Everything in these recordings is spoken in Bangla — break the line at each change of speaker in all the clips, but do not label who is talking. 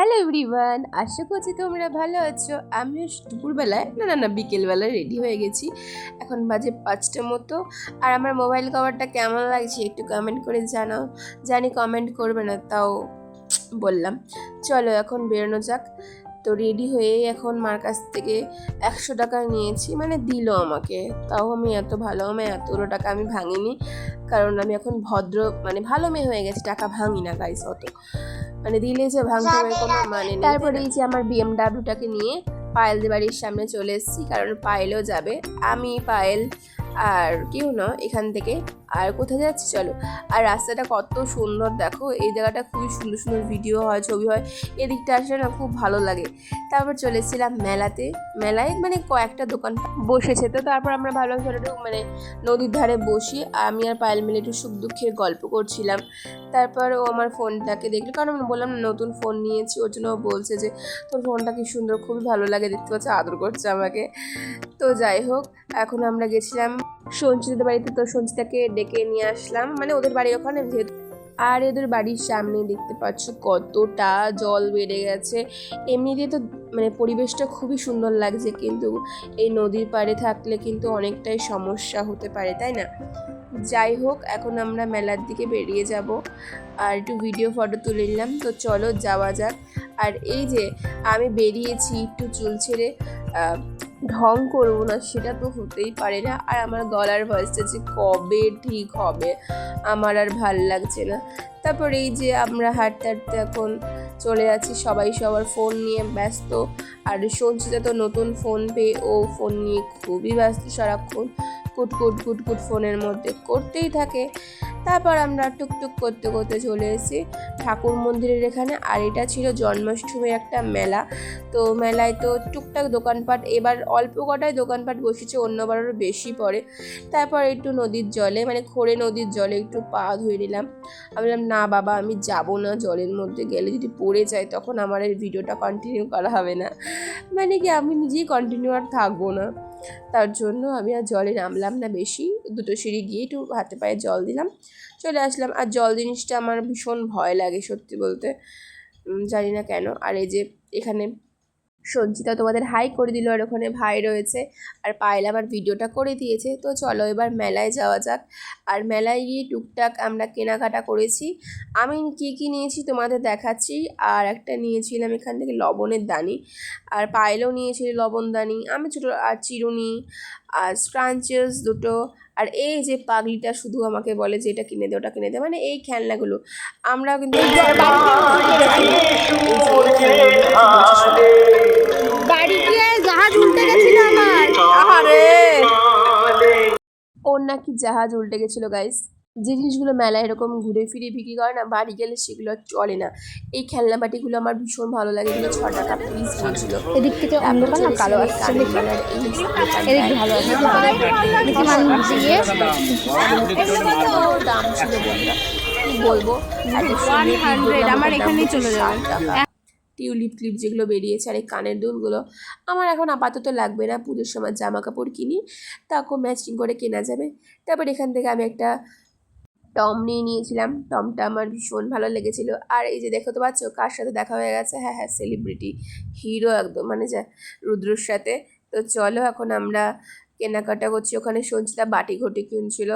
হ্যালো এভরিওয়ান আশা করছি তোমরা ভালো আছো। আমিও দুপুরবেলায়, না না না, বিকেলবেলায় রেডি হয়ে গেছি। এখন বাজে পাঁচটা মতো। আর আমার মোবাইল কভারটা কেমন লাগছে একটু কমেন্ট করে জানাও। জানি কমেন্ট করবে না, তাও বললাম। চলো এখন বেরোনো যাক। তো রেডি হয়ে এখন মার কাছ থেকে একশো টাকা নিয়েছি মানে দিল আমাকে। তাও আমি এত ভালো আমি এতগুলো টাকা আমি ভাঙিনি। কারণ আমি এখন ভদ্র মানে ভালো মেয়ে হয়ে গেছি, টাকা ভাঙি না গাইস অত। মানে দিলে যে ভাঙতে হবে কোনো মানে নেই তারপরে এই যে আমার বিএমডাব্লিউটাকে নিয়ে পায়েলদের বাড়ির সামনে চলে এসেছি কারণ পায়েলও যাবে। আমি পায়েল আর কেউ না এখান থেকে আর কোথায় যাচ্ছি চলো। আর রাস্তাটা কত সুন্দর দেখো, এই জায়গাটা খুবই সুন্দর সুন্দর ভিডিও হয়, ছবি হয়, এদিকটা আসলে না খুব ভালো লাগে। তারপর চলেছিলাম মেলাতে। মেলায় মানে কয়েকটা দোকান বসেছে, তো তারপর আমরা ভালো করে একটু মানে নদীর ধারে বসি। আমি আর পায়েল মিলে একটু সুখ দুঃখের গল্প করছিলাম। তারপর ও আমার ফোনটাকে দেখল, কারণ আমি বললাম নতুন ফোন নিয়েছি, ওর জন্য ও বলছে যে, তোর ফোনটা কি সুন্দর, খুবই ভালো লাগে, দেখতে পাচ্ছি, আদর করছে আমাকে। তো যাই হোক, এখন আমরা গেছিলাম সঞ্চিতাদের বাড়িতে তো সঞ্চিতাকে ডেকে নিয়ে আসলাম। মানে ওদের বাড়ি ওখানে যেহেতু আর এদের বাড়ির সামনে দেখতে পাচ্ছ কতটা জল বেড়ে গেছে। এমনিতে তো মানে পরিবেশটা খুবই সুন্দর লাগছে, কিন্তু এই নদীর পাড়ে থাকলে কিন্তু অনেকটাই সমস্যা হতে পারে, তাই না? যাই হোক, এখন আমরা মেলার দিকে বেরিয়ে যাব। আর একটু ভিডিও ফটো তুলে নিলাম। তো চলো যাওয়া যাক। আর এই যে আমি বেরিয়েছি একটু চুল ছেড়ে ঢং করব না, সেটা তো হতেই পারে না। আর আমার গলার ভয়েসটা যে কবে ঠিক হবে, আমার আর ভালো লাগছে না। তারপর এই যে আমরা হাঁটতে হাঁটতে এখন চলে যাচ্ছি, সবাই সবার ফোন নিয়ে ব্যস্ত। আর সঞ্চিতা তো নতুন ফোন পেয়ে, ও ফোন নিয়ে খুবই ব্যস্ত সারাক্ষণ। কুটকুট কুট কুট কুট ফোনের মধ্যে করতেই থাকে। তারপর আমরা টুকটুক করতে করতে চলে এসেছি। ঠাকুর মন্দিরের এখানে, আর এটা ছিল জন্মাষ্টমীর একটা মেলা। তো মেলায় তো টুকটাক দোকানপাট, এবার অল্প কটায় দোকানপাট বসেছে অন্যবার আরও বেশি পড়ে। তারপর একটু নদীর জলে মানে খোড়ে নদীর জলে একটু পা ধুয়ে নিলাম। আমি বললাম, না বাবা, আমি যাব না জলের মধ্যে, গেলে যদি পড়ে যায়, তখন আমার এই ভিডিওটা কন্টিনিউ করা হবে না। মানে কি, আমি নিজেই কন্টিনিউ আর থাকব না। তার জন্য আমি আর জলে নামলাম না বেশি। দুটো সিঁড়ি গিয়ে একটু হাতে পায়ে জল দিলাম। চলে আসলাম। আর জল জিনিসটা আমার ভীষণ ভয় লাগে সত্যি বলতে। জানি না কেন। আর এই যে এখানে সঞ্চিতা তোমাদের হাই করে দিল আর ওখানে ভাই রয়েছে আর পায়েল আবার ভিডিওটা করে দিয়েছে। তো চলো এবার মেলায় যাওয়া যাক। আর মেলায় গিয়ে টুকটাক আমরা কেনাকাটা করেছি। আমি কী কী নিয়েছি তোমাদের দেখাচ্ছি আর একটা নিয়েছিলাম এখান থেকে লবণের দানি আর পায়েলও নিয়েছিল লবণ দানি আমি ছোটো আর চিরুনি আর স্ক্রাঞ্চেস দুটো আর এই যে পাগলিটা শুধু আমাকে বলে যে এটা কিনে দে ওটা কিনে দে মানে এই খেলনাগুলো। আমরা কিন্তু ওর নাকি জাহাজ উল্টে গেছিল গাইস যে জিনিসগুলো মেলায় এরকম ঘুরে ফিরে বিক্রি করে না বাড়ি গেলে সেগুলো আর চলে না। এই খেলনা বাটিগুলো আমার ভীষণ ভালো লাগে এগুলো ছ টাকা পিস দিয়েছিল
এদিক থেকে অন্ধকার না কালো আসছে এদিক ভালো আছে
দাম ছিল বলব। এত সুন্দর
100 আমার এখানেই চলে যাবে।
60 টিউলিপ ক্লিপ যেগুলো বেরিয়েছে আর এই কানের দুলগুলো, আমার এখন আপাতত লাগবে না। পুজোর সময় জামা কাপড় কিনি তাকে ম্যাচিং করে কেনা যাবে। তারপর এখান থেকে আমি একটা টম নিয়ে নিয়েছিলাম। টমটা আমার ভীষণ ভালো লেগেছিল। আর এই যে দেখো, তো পাচ্ছ? কার সাথে দেখা হয়ে গেছে? হ্যাঁ হ্যাঁ সেলিব্রিটি হিরো একদম মানে যা রুদ্রর সাথে। তো চলো, এখন আমরা কেনাকাটা করছি। ওখানে সঞ্চিতা বাটি ঘটি কিনছিল,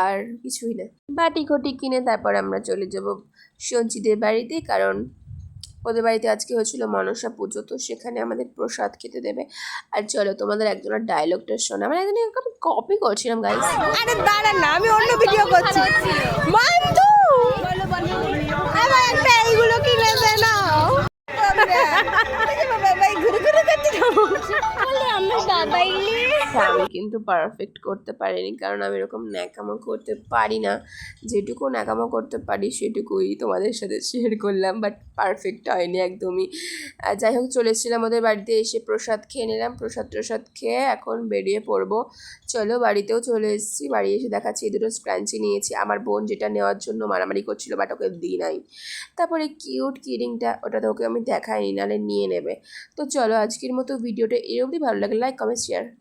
আর কিছুই না। বাটি ঘটি কিনে তারপর আমরা চলে যাব সঞ্চিতের বাড়িতে, কারণ ওদের বাড়িতে আজকে হয়েছিল মনসা পুজো তো সেখানে আমাদের প্রসাদ খেতে দেবে। আর চলো তোমাদের একজনের ডায়লগটা শোনা। আমার একদিন আমি কপি করছিলাম গাইস
আরে দাঁড়া না আমি অন্য ভিডিও করছি। মান্তু আমার একটা এইগুলো কিনে দে না ঘুরে ঘুরে করতে আমরা বাবাই
হ্যাঁ আমি কিন্তু পারফেক্ট করতে পারিনি। কারণ আমি এরকম ন্যাকামো করতে পারি না। যেটুকু ন্যাকামো করতে পারি, সেটুকুই তোমাদের সাথে শেয়ার করলাম বাট পারফেক্ট হয়নি একদমই। যাই হোক, চলে এসেছিলাম ওদের বাড়িতে, এসে প্রসাদ খেয়ে নিলাম। প্রসাদ প্রসাদ খেয়ে এখন বেরিয়ে পড়ব। চলো, বাড়িতেও চলে এসেছি। বাড়ি এসে দেখাচ্ছি দুটো স্ক্রাঞ্চি নিয়েছি। আমার বোন যেটা নেওয়ার জন্য মারামারি করছিল বাট ওকে দিই নাই। তারপরে কিউট কিরিংটা ওটা তো ওকে আমি দেখাইনি, নাহলে নিয়ে নেবে। তো চলো, আজকের মতো ভিডিওটা এর অবধি। ভালো লাগে লাইক কমেন্ট শেয়ার